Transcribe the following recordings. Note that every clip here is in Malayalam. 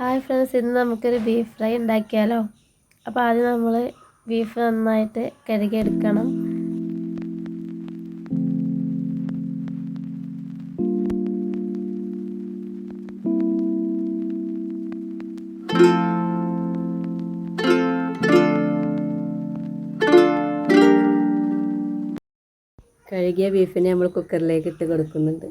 ഹായ് ഫ്രണ്ട്സ് ഇന്ന് നമുക്കൊരു ബീഫ് ഫ്രൈ ഉണ്ടാക്കിയാലോ? അപ്പോൾ ആദ്യം നമ്മൾ ബീഫ് നന്നായിട്ട് കഴുകിയെടുക്കണം. കഴുകിയ ബീഫിനെ നമ്മൾ കുക്കറിലേക്ക് ഇട്ട് കൊടുക്കുന്നുണ്ട്.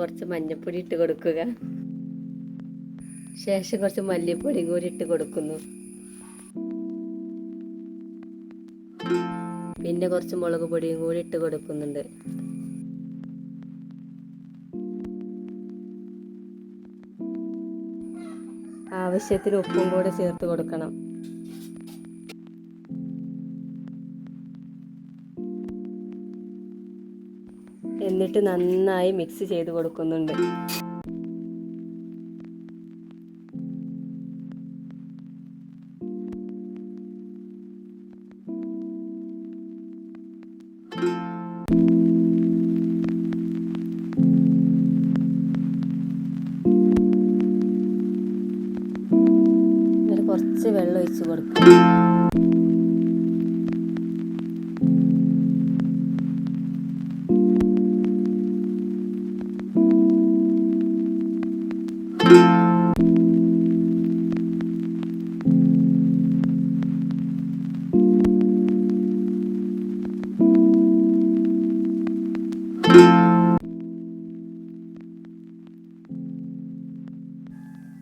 കുറച്ച് മഞ്ഞൾപ്പൊടി ഇട്ട് കൊടുക്കുക. ശേഷം കുറച്ച് മല്ലിപ്പൊടിയും കൂടി ഇട്ട് കൊടുക്കുന്നു. പിന്നെ കുറച്ച് മുളക് പൊടിയും കൂടി ഇട്ട് കൊടുക്കുന്നുണ്ട്. ആവശ്യത്തിന് ഉപ്പും കൂടെ ചേർത്ത് കൊടുക്കണം. എന്നിട്ട് നന്നായി മിക്സ് ചെയ്ത് കൊടുക്കുന്നുണ്ട്. കുറച്ച് വെള്ളം ഒഴിച്ച് കൊടുക്കുക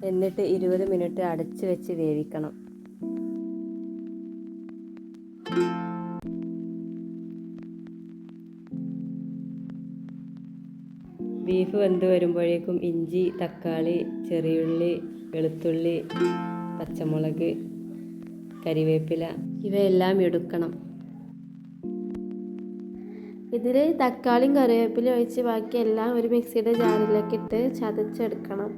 എന്നിട്ട് ഇരുപത് മിനിറ്റ് അടച്ചു വെച്ച് വേവിക്കണം. ബീഫ് വെന്ത് വരുമ്പോഴേക്കും ഇഞ്ചി തക്കാളി ചെറിയുള്ളി വെളുത്തുള്ളി പച്ചമുളക് കരിവേപ്പില ഇവയെല്ലാം എടുക്കണം. ഇതിൽ തക്കാളിയും കറിവേപ്പിലയും ഒഴിച്ച് ബാക്കി എല്ലാം ഒരു മിക്സിയുടെ ജാറിലേക്ക് ഇട്ട് ചതച്ചെടുക്കണം.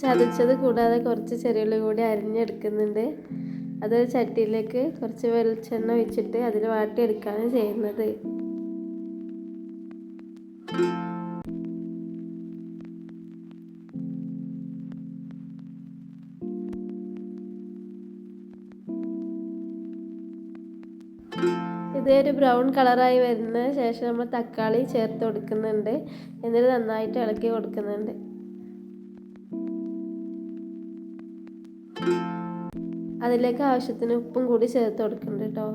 ചതച്ചത് കൂടാതെ കുറച്ച് ചെറിയുള്ളി കൂടി അരിഞ്ഞെടുക്കുന്നുണ്ട്. അത് ചട്ടിയിലേക്ക് കുറച്ച് വെളിച്ചെണ്ണ ഒഴിച്ചിട്ട് അതിൽ വാട്ടിയെടുക്കുകയാണ് ചെയ്യുന്നത്. ഇതേ ഒരു ബ്രൗൺ കളറായി വരുന്ന ശേഷം നമ്മൾ തക്കാളി ചേർത്ത് കൊടുക്കുന്നുണ്ട്. എന്നിട്ട് നന്നായിട്ട് ഇളക്കി കൊടുക്കുന്നുണ്ട്. അതിലേക്ക് ആവശ്യത്തിന് ഉപ്പും കൂടി ചേർത്ത് കൊടുക്കുന്നുണ്ട് കേട്ടോ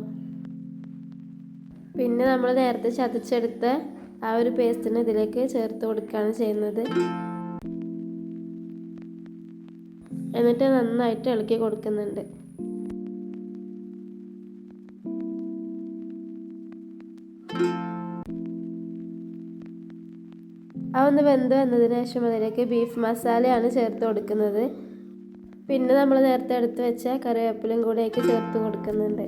പിന്നെ നമ്മൾ നേരത്തെ ചതച്ചെടുത്ത ആ ഒരു പേസ്റ്റിന് ഇതിലേക്ക് ചേർത്ത് കൊടുക്കുകയാണ് ചെയ്യുന്നത്. എന്നിട്ട് നന്നായിട്ട് ഇളക്കി കൊടുക്കുന്നുണ്ട്. ആ ഒന്ന് വെന്ത് വന്നതിന് ശേഷം അതിലേക്ക് ബീഫ് മസാലയാണ് ചേർത്ത് കൊടുക്കുന്നത്. പിന്നെ നമ്മൾ നേരത്തെ എടുത്ത് വെച്ച കറിവേപ്പിലും കൂടെയൊക്കെ ചേർത്ത് കൊടുക്കുന്നുണ്ട്.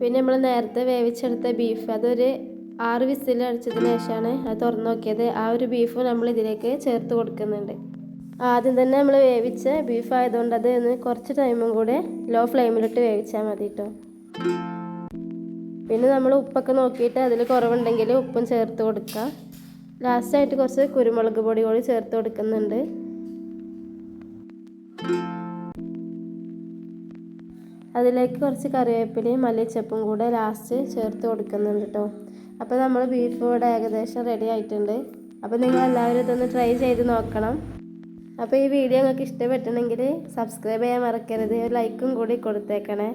പിന്നെ നമ്മൾ നേരത്തെ വേവിച്ചെടുത്ത ബീഫ് അതൊരു ആറ് വിസിൽ അടിച്ചതിന് ശേഷമാണ് അത് തുറന്നു നോക്കിയത്. ആ ഒരു ബീഫ് നമ്മൾ ഇതിലേക്ക് ചേർത്ത് കൊടുക്കുന്നുണ്ട്. ആദ്യം തന്നെ നമ്മൾ വേവിച്ച ബീഫ് ആയതുകൊണ്ട് അത് ഒന്ന് കുറച്ച് ടൈമും കൂടെ ലോ ഫ്ലെയിമിലിട്ട് വേവിച്ചാൽ മതി കേട്ടോ പിന്നെ നമ്മൾ ഉപ്പൊക്കെ നോക്കിയിട്ട് അതിൽ കുറവുണ്ടെങ്കിൽ ഉപ്പും ചേർത്ത് കൊടുക്കുക ലാസ്റ്റായിട്ട് കുറച്ച് കുരുമുളക് പൊടി കൂടി ചേർത്ത് കൊടുക്കുന്നുണ്ട്. അതിലേക്ക് കുറച്ച് കറിവേപ്പിലയും മല്ലിച്ചപ്പും കൂടെ ലാസ്റ്റ് ചേർത്ത് കൊടുക്കുന്നുണ്ട് കേട്ടോ അപ്പോൾ നമ്മൾ ബീഫ് ഇവിടെ ഏകദേശം റെഡി ആയിട്ടുണ്ട്. അപ്പോൾ നിങ്ങൾ എല്ലാവരും ഇതൊന്ന് ട്രൈ ചെയ്ത് നോക്കണം. അപ്പോൾ ഈ വീഡിയോ നിങ്ങൾക്ക് ഇഷ്ടപ്പെട്ടിട്ടുണ്ടെങ്കിൽ സബ്സ്ക്രൈബ് ചെയ്യാൻ മറക്കരുത്. ഒരു ലൈക്കും കൂടി കൊടുത്തേക്കണേ.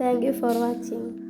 Thank for watching